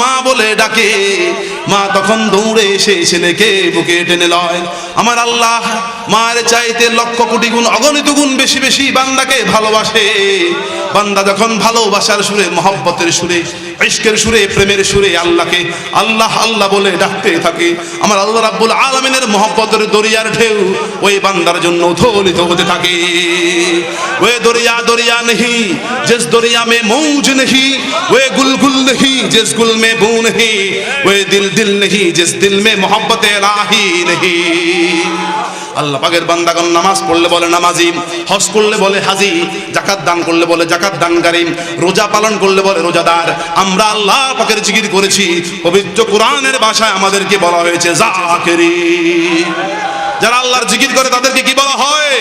মা বলে ডাকে। মা তখন দৌড়ে এসে ছেলেকে বুকে টেনে লয়। আমার আল্লাহ মার চাইতে লক্ষ কোটি গুণ, অগণিত গুণ বেশি বেশি বান্দাকে ভালোবাসে। বান্দা যখন ভালোবাসার সুরে, মহব্বতের সুরে ইশকের সুরে, প্রেমের সুরে আল্লাহকে আল্লাহ আল্লাহ বলে ডাকতে থাকে। আমার আল্লাহ রাব্বুল আলমিনের মহব্বতের দরিয়ার ঢেউ ওই বান্দার জন্য উথলিত হতে থাকে। ওয়ে দরিয়া দরিয়া নেহি জিস দরিয়া মে মৌজ নেহি ওয়ে গুলগুল নেহি জিস গুল মে বু নেহি ওয়ে দিল দিল নেহি জিস দিল মে মহব্বত এলাহি নেহি। আল্লাহ পাকের বান্দাগণ নামাজ পড়লে বলে নামাজি, হজ করলে বলে হাজি, জাকাত দান করলে বলে জাকাত দানকারী রোজা পালন করলে বলে রোজাদার। আমরা আল্লাহ পাকের জিকির করেছি, পবিত্র কোরআনের ভাষায় আমাদেরকে বলা হয়েছে যারা আল্লাহর জিকির করে তাদেরকে কি বলা হয়?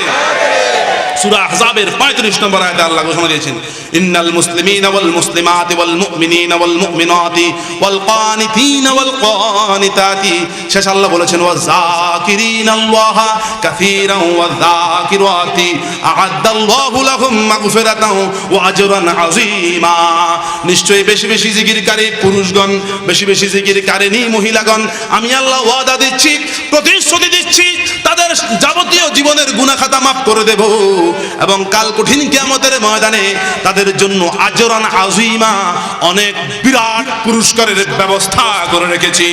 সূরা আহজাবের 35 নম্বর আয়াতে আল্লাহ ঘোষণা দিয়েছেন, ইন্নাল মুসলিমিনা ওয়াল মুসলিমাতি ওয়াল মুমিনিনা ওয়াল মুমিনাতি ওয়াল কানিতিনা ওয়াল কানিতাতি। শেষ আল্লাহ বলেছেন, ওয়া যাকিরিনা আল্লাহা কাসীরান ওয়া যাকিরাতি। আ'আদ্দাল্লাহু লাহুম মাগফিরাতান ওয়া আজরান আযীমা। নিশ্চয়ই বেশি বেশি জিকিরকারী পুরুষগণ, বেশি বেশি জিকিরকারিনী মহিলাগণ, আমি আল্লাহ ওয়াদা দিচ্ছি, প্রতিশ্রুতি দিচ্ছি, তাদের যাবতীয় জীবনের গুনাহ খাতা মাফ করে দেব। এবং কাল কঠিন কিয়ামতের ময়দানে তাদের জন্য আজরান আজিমা অনেক বিরাট পুরস্কারের ব্যবস্থা করে রেখেছি।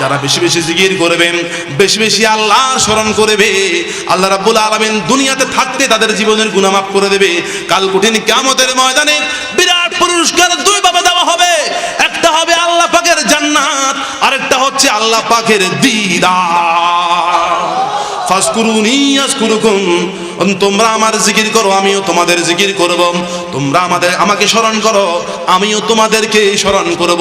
যারা বেশি বেশি জিকির করবেন, বেশি বেশি আল্লাহ স্মরণ করবে, আল্লাহ রাব্বুল আলামিন দুনিয়াতে থাকতে তাদের জীবনের মাফ করে দেবে। কাল কঠিন কিয়ামতের ময়দানে বিরাট পুরস্কার দুই ভাবে দেওয়া হবে। একটা হবে আল্লাহ পাকের জান্নাত, আরেকটা হচ্ছে আল্লাহ পাকের দিদার। তোমরা আমার জিকির করো, আমিও তোমাদের জিকির করব। তোমরা আমাদের, আমাকে স্মরণ করো, আমিও তোমাদেরকে স্মরণ করব।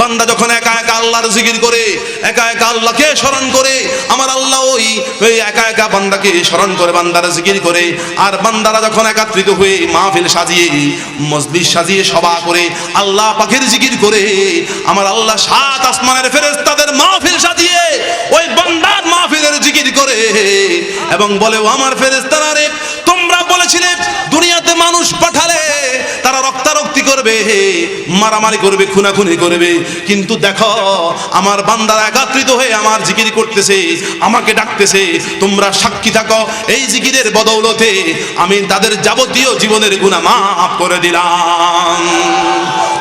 বান্দা যখন একা একা আল্লাহর জিকির করে, একা একা আল্লাহকে স্মরণ করে, আমার আল্লাহ ওই ওই একা একা বান্দাকে স্মরণ করে, বান্দারা জিকির করে। আর বান্দারা যখন একাত্রিত হয়ে মাহফিল সাজিয়ে মসজিদ সাজিয়ে সভা করে, আল্লাহ পাখির জিকির করে, আমার আল্লাহ সাত আসমানের ফেরেশতাদের মাহফিল সাজিয়ে করে। এবং বলে, ও আমার ফেরেশতারা রে, তোমরা বলেছিলে দুনিয়াতে মানুষ পাঠালে, তারা রক্তারক্তি করবে, মারামারি করবে, খুনাখুনি করবে। কিন্তু দেখো, আমার বান্দারা একত্রিত হয়ে আমার জিকির করতেছে, আমাকে ডাকতেছে, তোমরা সাক্ষী থাকো, এই জিকিরের বদৌলতে আমি তাদের যাবতীয় জীবনের গুনাহ মাফ করে দিলাম।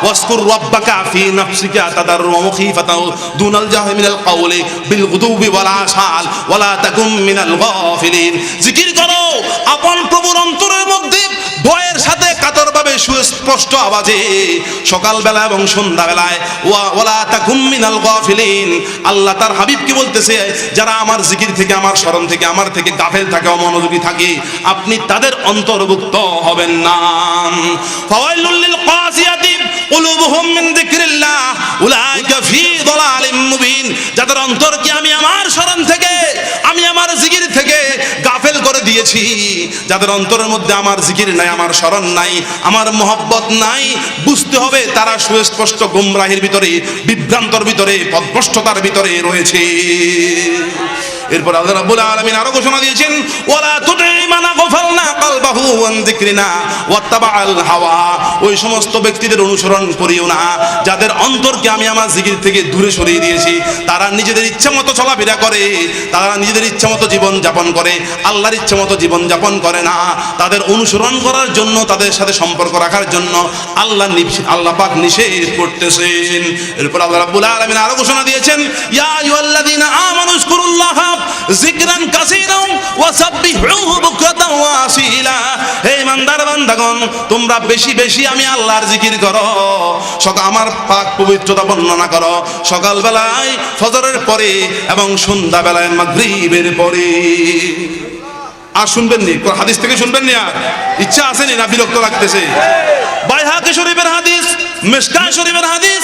ওয়াসকুর রাব্বাকা ফি নাফসিকা তাদাররুম খিফাতাও দুনাল জাহরি মিনাল কাউলি বিল গুদুবি ওয়ালা আশাল ওয়ালা তাকুম মিনাল জিকির করো, আপন প্রভুর অন্তরের মধ্যে ভয়ের সাথে কাতরভাবে সুস্পষ্ট আওয়াজে সকালবেলা এবং সন্ধ্যাবেলায় ওলা তা মিনাল গাফিলিন। আল্লাহ তার হাবিবকে বলতেছে, যারা আমার জিকির থেকে, আমার স্মরণ থেকে, আমার থেকে গাফেল থাকে, অমনোযোগী থাকে, আপনি তাদের অন্তর্ভুক্ত হবেন না। ফওয়াইলুল লিল কাসিয়াতি কুলুবুহুম মিন যিকরিল্লাহ, উলাইকা ফি দালালিম মুবিন। যাদের অন্তরকে আমি আমার স্মরণ থেকে, আমি আমার জিকির থেকে গাফেল করে দিয়েছি। যাদের অন্তরের মধ্যে আমার জিকির নাই, আমার স্মরণ নাই, আমার মোহব্বত নাই, বুঝতে হবে তারা সুস্পষ্ট গুমরাহির ভিতরে, বিভ্রান্তর ভিতরে, পদভ্রষ্টতার ভিতরে রয়েছে। এরপর আল্লাহ রাব্বুল আলামিন আরও ঘোষণা দিয়েছেন, ওয়ালা তুতি মান গাফালনা ওই সমস্ত ব্যক্তিদের অনুসরণ করিও না। যাদের অন্তরকে আমি আমার জিকির থেকে দূরে সরিয়ে দিয়েছি, তারা নিজেদের ইচ্ছা মতো চলাফেরা করে, তারা নিজেদের ইচ্ছা মতো জীবন করে। আল্লাহর ইচ্ছা মতো জীবন করে না। তাদের অনুসরণ করার জন্য, তাদের সাথে সম্পর্ক রাখার জন্য আল্লাহ আল্লাহ পাক নিষেধ করতেছেন। এরপর আল্লাহ রাব্বুল আলামিন আরও ঘোষণা দিয়েছেন, ইয়া আইয়ুহাল্লাযীনা আমানু যিকরান কাসীরান ওয়া সাব্বিহুহু বুকরাতান ওয়া আসীলা হে ইমানদার বান্দাগণ, তোমরা বেশি বেশি আমি আল্লাহর জিকির করো। সকাল আমার পাক পবিত্রতা বর্ণনা করো। সকালবেলায় ফজরের পরে এবং সন্ধ্যাবেলায় মাগরিবের পরে। আর শুনবেন নি? হাদিস থেকে শুনবেন নি আর? ইচ্ছা আছে নি বিরক্ত লাগতেছে। বাইহাকি শরীফের হাদিস মিশকাত শরীফের হাদিস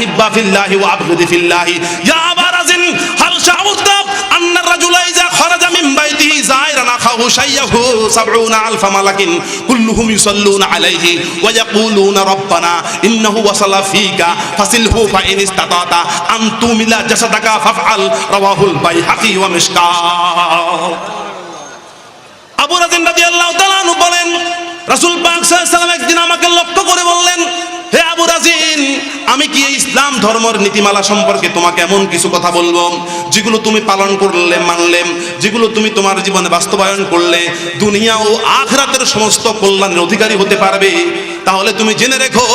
আহিব্বা ফিল্লাহি ওয়া আবগুদি ফিল্লাহি। ইয়া আবারাজিন হাল শাউদ্দা আবু বলেন পাক একদিন আমাকে লক্ষ্য করে বললেন হে আবু রাজিন আমি কি ইসলাম ধর্মের নীতিমালা সম্পর্কে তোমাকে এমন কিছু কথা বলব? যেগুলো তুমি পালন করলে, মানলে, যেগুলো তুমি তোমার জীবনে বাস্তবায়ন করলে, দুনিয়া ও আখরাতের সমস্ত কল্যাণের অধিকারী হতে পারবে। তাহলে তুমি জেনে রেখো,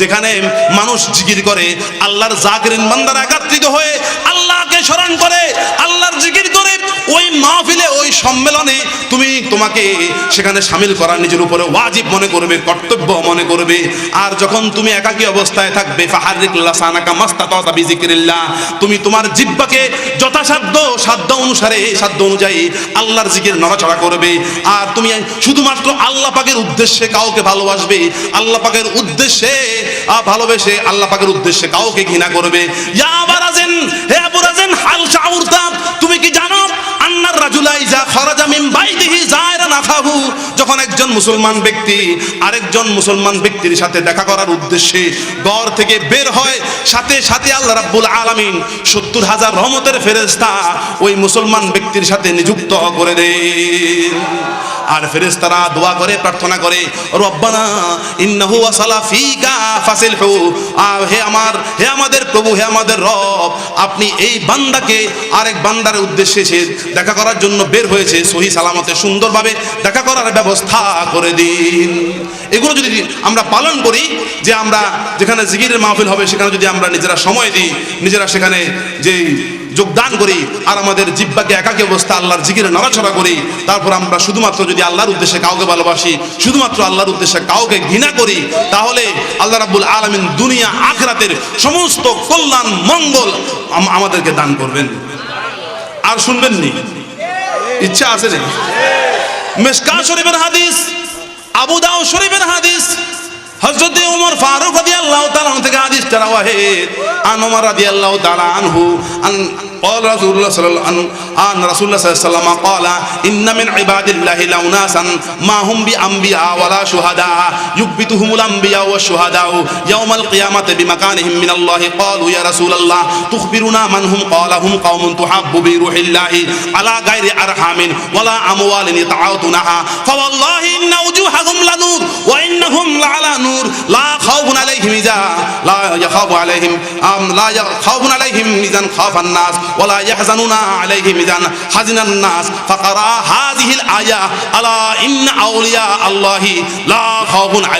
যেখানে মানুষ জিকির করে, আল্লাহর জাগরিন বান্দারা একাত্রিত হয়ে আল্লাহকে স্মরণ করে, আল্লাহর জিকির করে, ওই মাহফিলে, ওই সম্মেলনে তুমি তোমাকে সেখানে সামিল করা নিজের উপরে ওয়াজিব মনে করবে, কর্তব্য মনে করবে। আর যখন তুমি একাকী অবস্থায় থাকবে তুমি তোমার জিব্বাকে যথাসাধ্য সাধ্য অনুসারে, সাধ্য অনুযায়ী আল্লাহর জিকির নড়াচড়া করবে। আর তুমি শুধুমাত্র আল্লাহ পাকের উদ্দেশ্যে কাউকে ভালোবাসবে, আল্লাহ পাকের উদ্দেশ্যে ভালোবেসে আল্লাহ পাকের উদ্দেশ্যে কাউকে ঘৃণা করবে। হে আবুরাজেন তুমি কি জানো? আন্নার রাজুলাই যা খরাজা মিন বাইতিহি জায়রান আখাহু যখন একজন মুসলমান ব্যক্তি আরেকজন মুসলমান ব্যক্তির সাথে দেখা করার উদ্দেশ্যে ঘর থেকে বের হয়, সাথে সাথে আল্লাহ রাব্বুল আলামিন সত্তর হাজার রহমতের ফেরেশতা ওই মুসলমান ব্যক্তির সাথে নিযুক্ত করে দেন। আর ফেরেশতারা দোয়া করে, প্রার্থনা করে, রব্বানা দেখা করার জন্য বের হয়েছে। সহি সালামতে সুন্দরভাবে দেখা করার ব্যবস্থা করে দিন। এগুলো যদি আমরা পালন করি, যে আমরা যেখানে জিগিরের মাহফিল হবে, সেখানে যদি আমরা নিজেরা সময় দিই, নিজেরা সেখানে যে যোগদান করি, আর আমাদের জিব্বাকে একাকী অবস্থা, আল্লাহর জিকিরে নড়াচড়া করি, তারপর আমরা শুধুমাত্র যদি আল্লাহর উদ্দেশ্যে কাউকে ভালোবাসি, শুধুমাত্র আল্লাহর উদ্দেশ্যে কাউকে ঘৃণা করি, তাহলে আল্লাহ রাব্বুল আলামিন দুনিয়া, আখরাতের সমস্ত কল্যাণ, মঙ্গল আম- আমাদেরকে দান করবেন। আর শুনবেন নি ইচ্ছা আছে রে মেশকা শরীফের হাদিস, আবু দাও শরীফের হাদিস, হযরত ফারুক রাদিয়াল্লাহু তাআলা থেকে রাদিয়াল্লাহু তাআলা আনহু, আন قال رسول الله صلى الله عليه عن رسول الله صلى الله عليه وسلم قال إن من عباد الله لأناسا ما هم بأنبياء ولا شهداء يكبتهم الأنبياء والشهداء يوم القيامة بمكانهم من الله. قالوا يا رسول الله تخبرنا من هم؟ قال هم قوم تحب بروح الله على غير أرحام ولا أموال يتعاطونها فوالله إن وجوههم لنور وإنهم يخاف عليهم أم لا خوف عليهم إذا خاف الناس ولا يحزنون عليهم إذا حزن الناس فقرأ هذه الآية ألا إن أولياء الله لا خوف عليهم